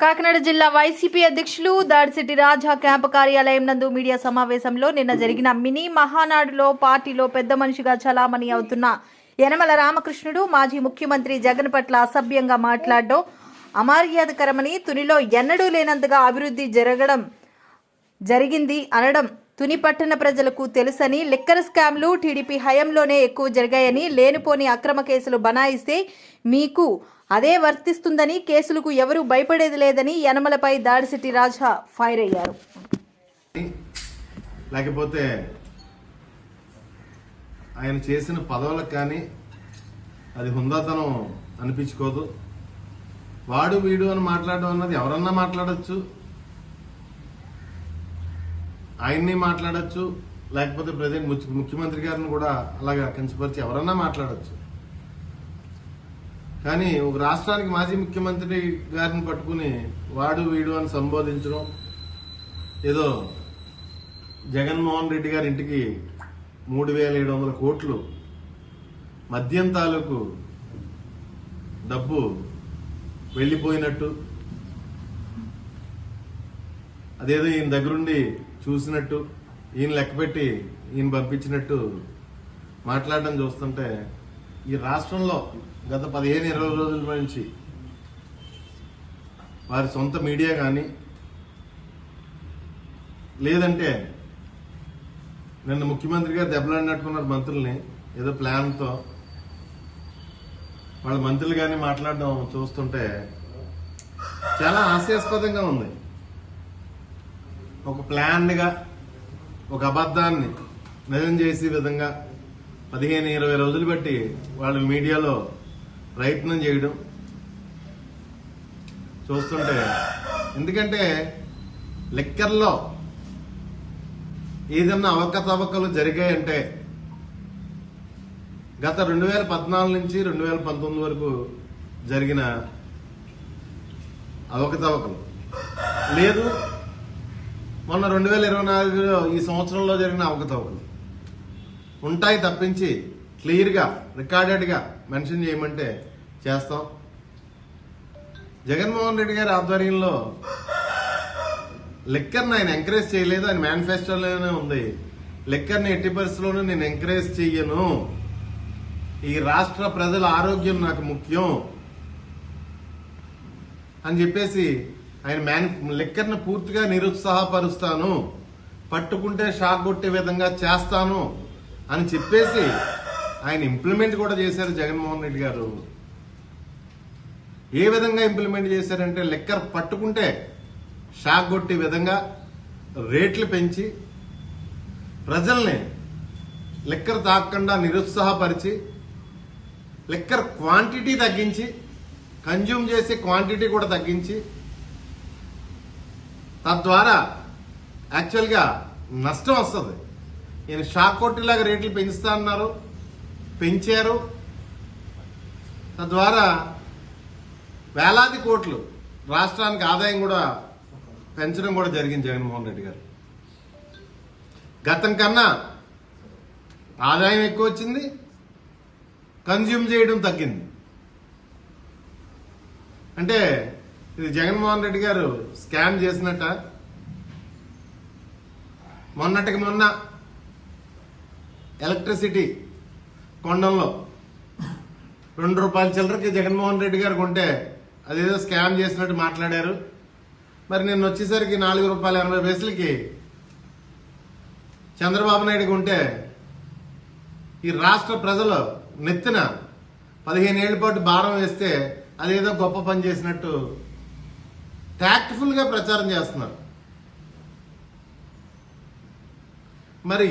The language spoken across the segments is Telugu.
కాకినాడ జిల్లా వైసీపీ అధ్యక్షులు దాడిసిటి రాజా క్యాంపు కార్యాలయం నందు మీడియా సమావేశంలో నిన్న జరిగిన మినీ మహానాడులో పార్టీలో పెద్ద మనిషిగా చలామణి అవుతున్న యనమల రామకృష్ణుడు మాజీ ముఖ్యమంత్రి జగన్ పట్ల అసభ్యంగా మాట్లాడడం అమర్యాదకరమని తునిలో ఎన్నడూ లేనంతగా అభివృద్ధి జరగడం జరిగింది అనడం తుని పట్టణ ప్రజలకు తెలుసని లిక్కర్ స్కామ్లు టీడీపీ హయాంలోనే ఎక్కువ జరిగాయని లేనిపోని అక్రమ కేసులు బనాయిస్తే మీకు అదే వర్తిస్తుందని కేసులకు ఎవరూ భయపడేది లేదని యనమలపై దాడిసిటి రాజా ఫైర్ అయ్యారు. లేకపోతే ఆయన చేసిన పదవులకు కానీ అది హుందాతనం అనిపించుకోదు. వాడు వీడు అని మాట్లాడడం అన్నది ఎవరన్నా మాట్లాడచ్చు. ఆయన్ని మాట్లాడచ్చు లేకపోతే ప్రజెంట్ ముఖ్యమంత్రి గారిని కూడా అలాగా కించపరిచి ఎవరన్నా మాట్లాడచ్చు. కానీ ఒక రాష్ట్రానికి మాజీ ముఖ్యమంత్రి గారిని పట్టుకుని వాడు వీడు అని సంబోధించడం ఏదో జగన్మోహన్ రెడ్డి గారి ఇంటికి మూడు వేల ఏడు వందల కోట్లు మద్యం తాలూకు డబ్బు వెళ్ళిపోయినట్టు అదేదో ఈయన దగ్గరుండి చూసినట్టు ఈయన లెక్కపెట్టి ఈయన పంపించినట్టు మాట్లాడడం చూస్తుంటే ఈ రాష్ట్రంలో గత పదిహేను ఇరవై రోజుల నుంచి వారి సొంత మీడియా కానీ లేదంటే నిన్న ముఖ్యమంత్రి గారు దెబ్బలాడినట్టుకున్నారు మంత్రుల్ని ఏదో ప్లాన్తో. వాళ్ళ మంత్రులు కానీ మాట్లాడడం చూస్తుంటే చాలా హాస్యాస్పదంగా ఉంది. ఒక ప్లాన్గా ఒక అబద్ధాన్ని నిజం చేసే విధంగా పదిహేను ఇరవై రోజులు బట్టి వాళ్ళు మీడియాలో ప్రయత్నం చేయడం చూస్తుంటే ఎందుకంటే లెక్కల్లో ఏదన్నా అవకతవకలు జరిగాయంటే గత రెండు వేల పద్నాలుగు నుంచి రెండు వేల పంతొమ్మిది వరకు జరిగిన అవకతవకలు. లేదు మొన్న రెండు వేల ఇరవై నాలుగులో ఈ సంవత్సరంలో జరిగిన అవకతవకలు. ఉంటాయి తప్పించి క్లియర్గా రికార్డెడ్గా మెన్షన్ చేయమంటే చేస్తాం. జగన్మోహన్ రెడ్డి గారి ఆధ్వర్యంలో లిక్కర్ని ఆయన ఎంకరేజ్ చేయలేదు ఆయన మేనిఫెస్టోలోనే ఉంది. లిక్కర్ని ఎట్టి పరిస్థితుల్లోనూ నేను ఎంకరేజ్ చెయ్యను. ఈ రాష్ట్ర ప్రజల ఆరోగ్యం నాకు ముఖ్యం అని చెప్పేసి ఆయన మ్యాన్ లిక్కర్ని పూర్తిగా నిరుత్సాహపరుస్తాను. పట్టుకుంటే షాక్ కొట్టే విధంగా చేస్తాను అని చెప్పేసి ఆయన ఇంప్లిమెంట్ కూడా చేశారు జగన్మోహన్ రెడ్డి గారు. ఏ విధంగా ఇంప్లిమెంట్ చేశారంటే లెక్కర్ పట్టుకుంటే షాక్ కొట్టే విధంగా రేట్లు పెంచి ప్రజల్ని లెక్కర్ తాకకుండా నిరుత్సాహపరిచి లెక్కర్ క్వాంటిటీ తగ్గించి కన్జ్యూమ్ చేసే క్వాంటిటీ కూడా తగ్గించి తద్వారా యాక్చువల్గా నష్టం వస్తుంది. ఈయన షాక్ కొట్టేలాగా రేట్లు పెంచుతా అన్నారు పెంచారు. తద్వారా వేలాది కోట్లు రాష్ట్రానికి ఆదాయం కూడా పెంచడం కూడా జరిగింది జగన్మోహన్ రెడ్డి గారు. గతం కన్నా ఆదాయం ఎక్కువ వచ్చింది కన్జ్యూమ్ చేయడం తగ్గింది. అంటే ఇది జగన్మోహన్ రెడ్డి గారు స్కామ్ చేసినట్ట. మొన్నటికి మొన్న ఎలక్ట్రిసిటీ కొండంలో రెండు రూపాయల చిల్లరకి జగన్మోహన్ రెడ్డి గారు కొంటే అదేదో స్కామ్ చేసినట్టు మాట్లాడారు. మరి నిన్న వచ్చేసరికి నాలుగు రూపాయల ఎనభై పైసలకి చంద్రబాబు నాయుడు కొంటే ఈ రాష్ట్ర ప్రజలు నెత్తిన పదిహేను ఏళ్ళ పాటు భారం వేస్తే అదేదో గొప్ప పని చేసినట్టు ట్యాక్ట్ఫుల్గా ప్రచారం చేస్తున్నారు. మరి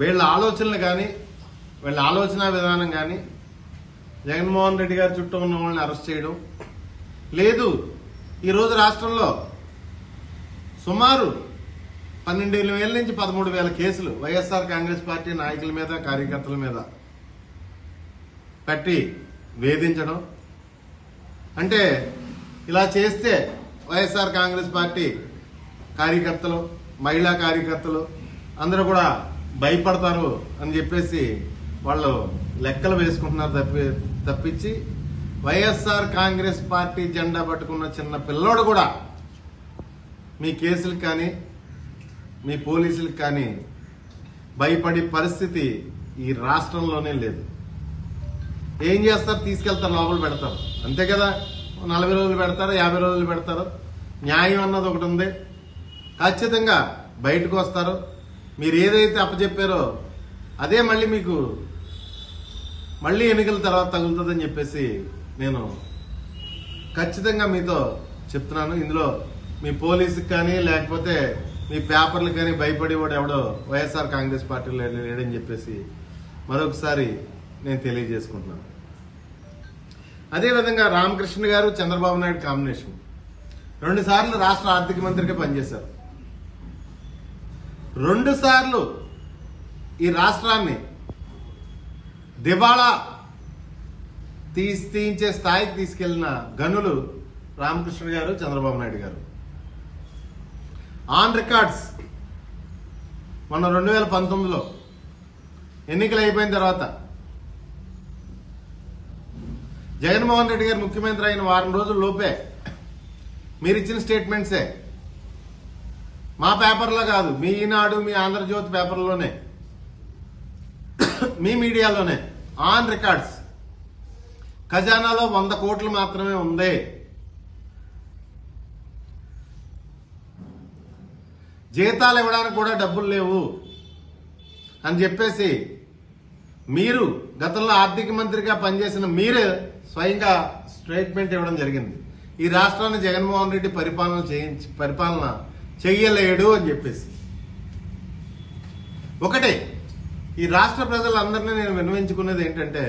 వీళ్ళ ఆలోచనలు కానీ వీళ్ళ ఆలోచన విధానం కానీ జగన్మోహన్ రెడ్డి గారి చుట్టూ ఉన్న వాళ్ళని అరెస్ట్ చేయడం. లేదు ఈరోజు రాష్ట్రంలో సుమారు పన్నెండు వేల నుంచి పదమూడు వేల కేసులు వైఎస్ఆర్ కాంగ్రెస్ పార్టీ నాయకుల మీద కార్యకర్తల మీద పెట్టి వేధించడం. అంటే ఇలా చేస్తే వైఎస్ఆర్ కాంగ్రెస్ పార్టీ కార్యకర్తలు మహిళా కార్యకర్తలు అందరూ కూడా భయపడతారు అని చెప్పేసి వాళ్ళు లెక్కలు వేసుకుంటున్నారు తప్పి తప్పించి వైఎస్ఆర్ కాంగ్రెస్ పార్టీ జెండా పట్టుకున్న చిన్న పిల్లోడు కూడా మీ కేసులకు కానీ మీ పోలీసులకు కానీ భయపడే పరిస్థితి ఈ రాష్ట్రంలోనే లేదు. ఏం చేస్తారు? తీసుకెళ్తారు లోపల పెడతారు. అంతే కదా? నలభై రోజులు పెడతారు? యాభై రోజులు పెడతారు? న్యాయం అన్నది ఒకటి ఉంది. ఖచ్చితంగా బయటకు వస్తారు. మీరు ఏదైతే అప్పచెప్పారో అదే మళ్ళీ మీకు మళ్ళీ ఎన్నికల తర్వాత తగులుతుందని చెప్పేసి నేను ఖచ్చితంగా మీతో చెప్తున్నాను. ఇందులో మీ పోలీసుకి కానీ లేకపోతే మీ పేపర్లకు కానీ భయపడేవాడు ఎవడో వైఎస్ఆర్ కాంగ్రెస్ పార్టీలో లేడని చెప్పేసి మరొకసారి నేను తెలియజేసుకుంటున్నాను. అదేవిధంగా రామకృష్ణ గారు చంద్రబాబు నాయుడు కాంబినేషన్ రెండు సార్లు రాష్ట్ర ఆర్థిక మంత్రిగా పనిచేశారు. రెండుసార్లు ఈ రాష్ట్రాన్ని దివాళా తీసి తీయించే స్థాయికి తీసుకెళ్ళిన గనులు రామకృష్ణ గారు చంద్రబాబు నాయుడు గారు. ఆన్ రికార్డ్స్ మొన్న రెండు వేల పంతొమ్మిదిలో ఎన్నికలు అయిపోయిన తర్వాత జగన్మోహన్ రెడ్డి గారు ముఖ్యమంత్రి అయిన వారం రోజుల లోపే మీరు ఇచ్చిన స్టేట్మెంట్సే. మా పేపర్లో కాదు మీ ఈనాడు మీ ఆంధ్రజ్యోతి పేపర్లోనే. మీ మీడియాలోనే ఆన్ రికార్డ్స్. ఖజానాలో వంద కోట్లు మాత్రమే ఉంది జీతాలు ఇవ్వడానికి కూడా డబ్బులు లేవు అని చెప్పేసి మీరు గతంలో ఆర్థిక మంత్రిగా పనిచేసిన మీరే స్వయంగా స్టేట్మెంట్ ఇవ్వడం జరిగింది. ఈ రాష్ట్రాన్ని జగన్మోహన్ రెడ్డి పరిపాలన చేయించి పరిపాలన చెయ్యలేడు అని చెప్పేసి. ఒకటే ఈ రాష్ట్ర ప్రజలందరినీ నేను విన్నవించుకునేది ఏంటంటే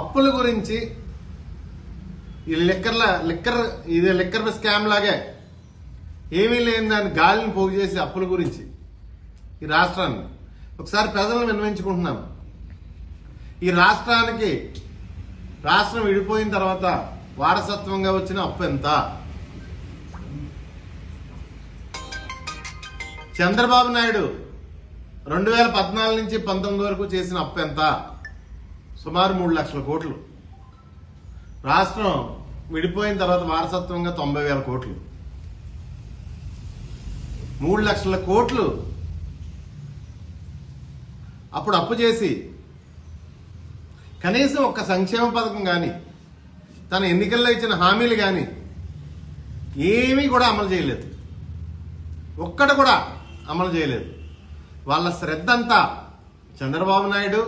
అప్పుల గురించి ఈ లిక్కర్ల లిక్కర్ ఇది లిక్కర్ స్కామ్ లాగే ఏమీ లేని దాన్ని గాలిని పోగు చేసి అప్పుల గురించి ఈ రాష్ట్రాన్ని. ఒకసారి ప్రజలను విన్నవించుకుంటున్నాము ఈ రాష్ట్రానికి రాష్ట్రం విడిపోయిన తర్వాత వారసత్వంగా వచ్చిన అప్పు ఎంత? చంద్రబాబు నాయుడు రెండు వేల పద్నాలుగు నుంచి పంతొమ్మిది వరకు చేసిన అప్పు ఎంత? సుమారు మూడు లక్షల కోట్లు. రాష్ట్రం విడిపోయిన తర్వాత వారసత్వంగా తొంభై వేల కోట్లు. మూడు లక్షల కోట్లు అప్పుడు అప్పు చేసి కనీసం ఒక్క సంక్షేమ పథకం కానీ తన ఎన్నికల్లో ఇచ్చిన హామీలు కానీ ఏమీ కూడా అమలు చేయలేదు. ఒక్కడ కూడా అమలు చేయలేదు. వాళ్ళ శ్రద్ధ అంతా చంద్రబాబు నాయుడు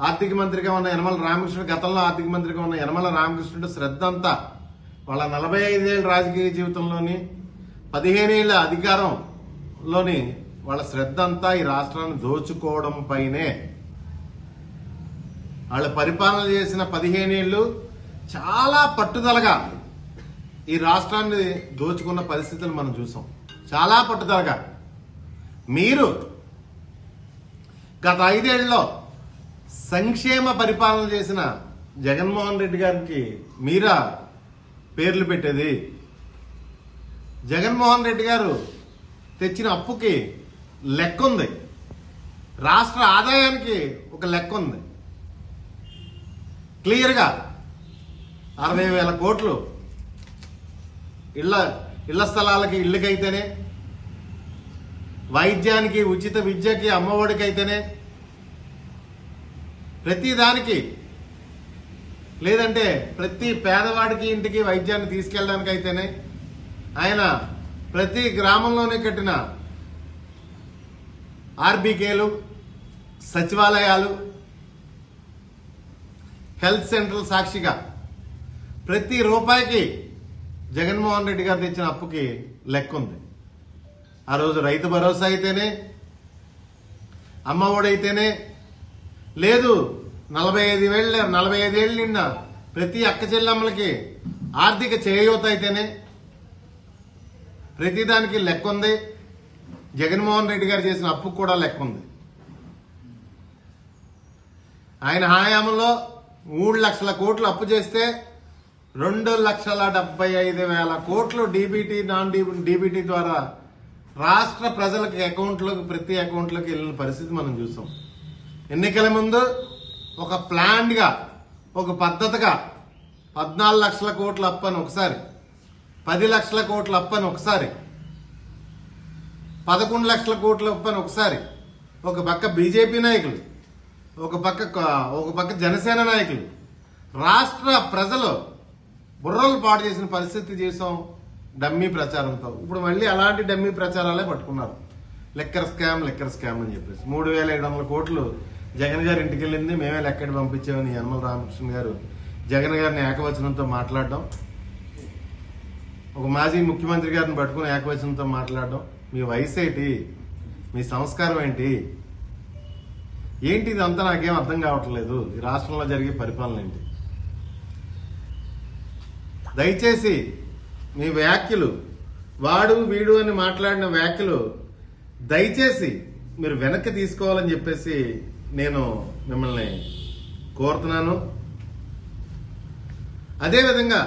ఆర్థిక మంత్రిగా ఉన్న యనమల రామకృష్ణుడు గతంలో ఆర్థిక మంత్రిగా ఉన్న యనమల రామకృష్ణుడు శ్రద్ధ అంతా వాళ్ళ నలభై ఐదేళ్ళ రాజకీయ జీవితంలోని పదిహేనేళ్ళ అధికారంలోని వాళ్ళ శ్రద్ధ అంతా ఈ రాష్ట్రాన్ని దోచుకోవడం పైనే వాళ్ళ పరిపాలన చేసిన పదిహేనేళ్ళు చాలా పట్టుదలగా ఈ రాష్ట్రాన్ని దోచుకున్న పరిస్థితులు మనం చూసాం. చాలా పట్టుదలగా. మీరు గత ఐదేళ్ళలో సంక్షేమ పరిపాలన చేసిన జగన్మోహన్ రెడ్డి గారికి మీరా పేర్లు పెట్టేది? జగన్మోహన్ రెడ్డి గారు తెచ్చిన అప్పుకి లెక్క ఉంది. రాష్ట్ర ఆదాయానికి ఒక లెక్క ఉంది. క్లియర్గా అరవై వేల కోట్లు. ఇళ్ళ ఇళ్ళ స్థలాలకి ఇళ్ళకైతేనే వైద్యానికి ఉచిత విద్యకి అమ్మఒడికి అయితేనే లేదంటే ప్రతి పేదవాడికి ఇంటికి వైద్యాన్ని తీసుకెళ్ళడానికి అయితేనే ఆయన ప్రతి గ్రామంలోనే కట్టిన ఆర్బీకేలు సచివాలయాలు హెల్త్ సెంటర్ సాక్షిగా ప్రతి రూపాయికి జగన్మోహన్ రెడ్డి గారు తెచ్చిన అప్పుకి లెక్క ఉంది. ఆ రోజు రైతు భరోసా అయితేనే అమ్మఒడైతేనే అయితేనే లేదు నలభై ఐదు వేళ్ళ నలభై ఐదేళ్ళు నిన్న ప్రతి అక్క చెల్లెమ్మలకి ఆర్థిక చేయూత అయితేనే ప్రతి దానికి లెక్క ఉంది. జగన్మోహన్ రెడ్డి గారు చేసిన అప్పుకు కూడా లెక్క ఉంది. ఆయన హయాంలో మూడు లక్షల కోట్లు అప్పు చేస్తే రెండు లక్షల డెబ్బై ఐదు వేల కోట్లు డీబీటీ నాన్ డీబీటీ ద్వారా రాష్ట్ర ప్రజలకు అకౌంట్లోకి ప్రతి అకౌంట్లోకి వెళ్ళిన పరిస్థితి మనం చూసాం. ఎన్నికల ముందు ఒక ప్లాన్గా ఒక పద్ధతిగా పద్నాలుగు లక్షల కోట్లు అప్పని ఒకసారి పది లక్షల కోట్లు అప్పని ఒకసారి పదకొండు లక్షల కోట్లు అప్పని ఒకసారి ఒక పక్క బీజేపీ నాయకులు ఒక పక్క ఒక పక్క జనసేన నాయకులు. రాష్ట్ర ప్రజలు బుర్రలు పాటు చేసిన పరిస్థితి చేసాం డమ్మీ ప్రచారంతో. ఇప్పుడు మళ్ళీ అలాంటి డమ్మీ ప్రచారాలే పట్టుకున్నారు. లెక్కర్ స్కామ్ లెక్కర్ స్కామ్ అని చెప్పేసి. మూడు వేల ఏడు వందల కోట్లు జగన్ గారి ఇంటికి వెళ్ళింది మేమే లెక్కడి పంపించామని యనమల రామకృష్ణ గారు జగన్ గారిని ఏకవచనంతో మాట్లాడడం. ఒక మాజీ ముఖ్యమంత్రి గారిని పట్టుకుని ఏకవచనంతో మాట్లాడడం. మీ వయసు ఏంటి మీ సంస్కారం ఏంటి? ఏంటి ఇదంతా నాకేం అర్థం కావట్లేదు? ఈ రాష్ట్రంలో జరిగే పరిపాలన ఏంటి? దయచేసి మీ వ్యాఖ్యలు వాడు వీడు అని మాట్లాడిన వ్యాఖ్యలు దయచేసి మీరు వెనక్కి తీసుకోవాలని చెప్పేసి నేను మిమ్మల్ని కోరుతున్నాను. అదేవిధంగా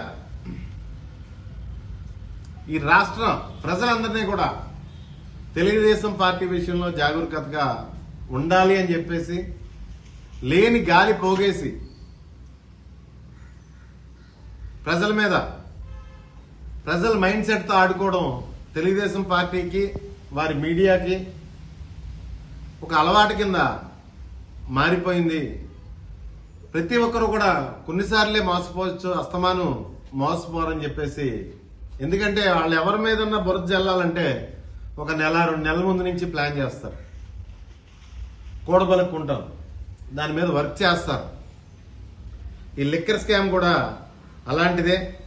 ఈ రాష్ట్ర ప్రజలందరినీ కూడా తెలుగుదేశం పార్టీ విషయంలో జాగరూకతగా ఉండాలి అని చెప్పేసి లేని గాలి పోగేసి ప్రజల మీద ప్రజల మైండ్ సెట్తో ఆడుకోవడం తెలుగుదేశం పార్టీకి వారి మీడియాకి ఒక అలవాటు కింద మారిపోయింది. ప్రతి ఒక్కరు కూడా కొన్నిసార్లే మోసపోవచ్చు అస్తమాను మోసపోరని చెప్పేసి. ఎందుకంటే వాళ్ళు ఎవరి మీద ఉన్న బురద జల్లాలంటే ఒక నెల రెండు నెలల ముందు నుంచి ప్లాన్ చేస్తారు. కూడబలుక్కుంటారు దాని మీద వర్క్ చేస్తారు. ఈ లిక్కర్ స్కామ్ కూడా అలాంటిదే.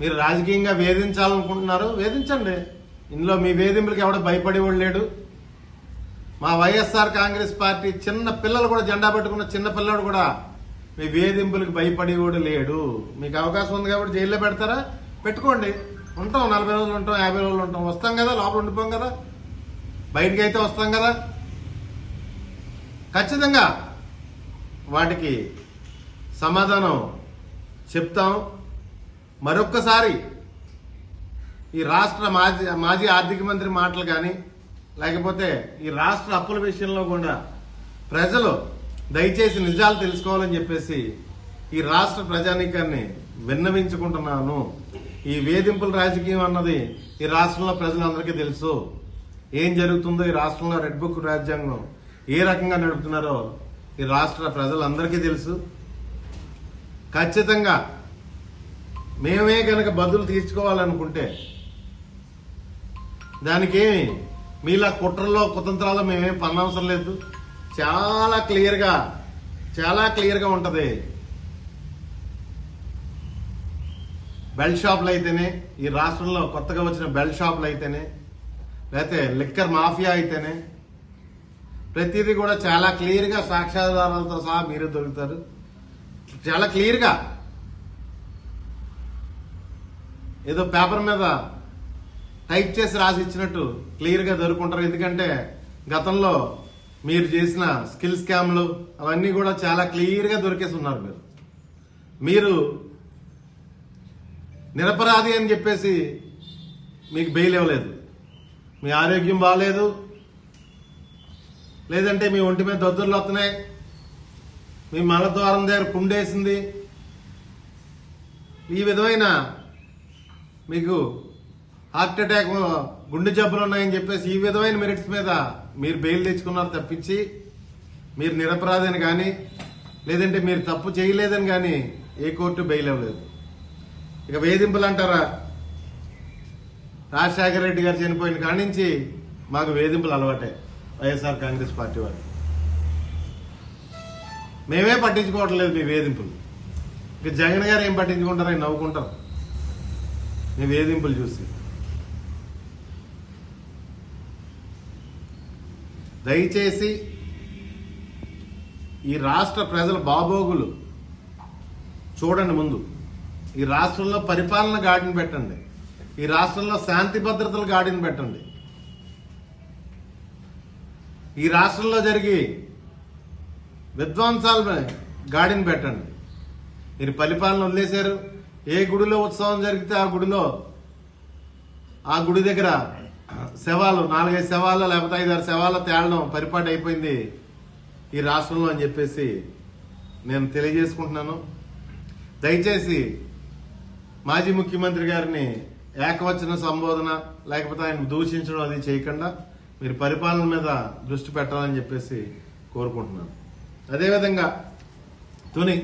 మీరు రాజకీయంగా వేధించాలనుకుంటున్నారు వేధించండి. ఇందులో మీ వేధింపులకు ఎవడ భయపడేవాడు లేడు. మా వైఎస్ఆర్ కాంగ్రెస్ పార్టీ చిన్న పిల్లలు కూడా జెండా పెట్టుకున్న చిన్న పిల్లడు కూడా మీ వేధింపులకు భయపడేవాడు లేడు. మీకు అవకాశం ఉంది కాబట్టి జైల్లో పెడతారా? పెట్టుకోండి. ఉంటాం నలభై రోజులు ఉంటాం యాభై రోజులు ఉంటాం. వస్తాం కదా లోపల ఉండిపోం కదా. బయటికి అయితే వస్తాం కదా. ఖచ్చితంగా వాటికి సమాధానం చెప్తాం. మరొక్కసారి ఈ రాష్ట్ర మాజీ మాజీ ఆర్థిక మంత్రి మాటలు కానీ లేకపోతే ఈ రాష్ట్ర అప్పుల విషయంలో కూడా ప్రజలు దయచేసి నిజాలు తెలుసుకోవాలని చెప్పేసి ఈ రాష్ట్ర ప్రజానీకాన్ని విన్నవించుకుంటున్నాను. ఈ వేధింపుల రాజకీయం అన్నది ఈ రాష్ట్రంలో ప్రజలందరికీ తెలుసు. ఏం జరుగుతుందో ఈ రాష్ట్రంలో రెడ్ బుక్ రాజ్యాంగం ఏ రకంగా నడుపుతున్నారో ఈ రాష్ట్ర ప్రజలందరికీ తెలుసు. ఖచ్చితంగా మేమే కనుక బదులు తీర్చుకోవాలనుకుంటే దానికి మీలా కుట్రలో కుతంత్రాలు మేమేం పన్నవసరం లేదు. చాలా క్లియర్గా చాలా క్లియర్గా ఉంటుంది. బెల్ట్ షాపులు అయితేనే ఈ రాష్ట్రంలో కొత్తగా వచ్చిన బెల్ట్ షాపులు అయితేనే లేకపోతే లిక్కర్ మాఫియా అయితేనే ప్రతిదీ కూడా చాలా క్లియర్గా సాక్ష్యాధారాలతో సహా మీరు దొరుకుతారు. చాలా క్లియర్గా ఏదో పేపర్ మీద టైప్ చేసి రాసి ఇచ్చినట్టు క్లియర్గా దొరుకుంటారు ఎందుకంటే గతంలో మీరు చేసిన స్కిల్ స్కామ్లు అవన్నీ కూడా చాలా క్లియర్గా దొరికేసి ఉన్నారు మీరు. మీరు నిరపరాధి అని చెప్పేసి మీకు బెయిల్ ఇవ్వలేదు. మీ ఆరోగ్యం బాగాలేదు లేదంటే మీ ఒంటి మీద దద్దుర్లు వస్తున్నాయి. మీ మలద్వారం దగ్గర కుండేసింది. ఈ విధమైన మీకు హార్ట్ అటాక్ గుండె జబ్బులు ఉన్నాయని చెప్పేసి ఈ విధమైన మెరిట్స్ మీద మీరు బెయిల్ తెచ్చుకున్నారు తప్పించి మీరు నిరపరాధని కానీ లేదంటే మీరు తప్పు చేయలేదని కానీ ఏ కోర్టు బెయిల్ అవ్వలేదు ఇక వేధింపులు అంటారా? రాజశేఖర రెడ్డి గారు చనిపోయిన కాడి నుంచి మాకు వేధింపులు అలవాటే. వైఎస్ఆర్ కాంగ్రెస్ పార్టీ వారు మేమే పట్టించుకోవట్లేదు మీ వేధింపులు. ఇక జగన్ గారు ఏం పట్టించుకుంటారని నవ్వుకుంటారు మీ వేధింపులు చూసి. దయచేసి ఈ రాష్ట్ర ప్రజల బాబోగులు చూడండి ముందు. ఈ రాష్ట్రంలో పరిపాలన గాడిని పెట్టండి. ఈ రాష్ట్రంలో శాంతి భద్రతలు గాడిని పెట్టండి. ఈ రాష్ట్రంలో జరిగి విధ్వంసాలు గాడిని పెట్టండి. మీరు పరిపాలన వదిలేశారు. ఏ గుడిలో ఉత్సవం జరిగితే ఆ గుడిలో ఆ గుడి దగ్గర శవాలు నాలుగైదు శవాలు లేకపోతే ఐదారు శవాలు తేలడం పరిపాటు అయిపోయింది ఈ రాష్ట్రంలో అని చెప్పేసి నేను తెలియజేసుకుంటున్నాను. దయచేసి మాజీ ముఖ్యమంత్రి గారిని ఏకవచన సంబోధన లేకపోతే ఆయన దూషించడం అది చేయకుండా మీరు పరిపాలన మీద దృష్టి పెట్టాలని చెప్పేసి కోరుకుంటున్నాను. అదేవిధంగా తుని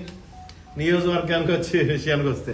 నియోజకవర్గానికి వచ్చే విషయానికి వస్తే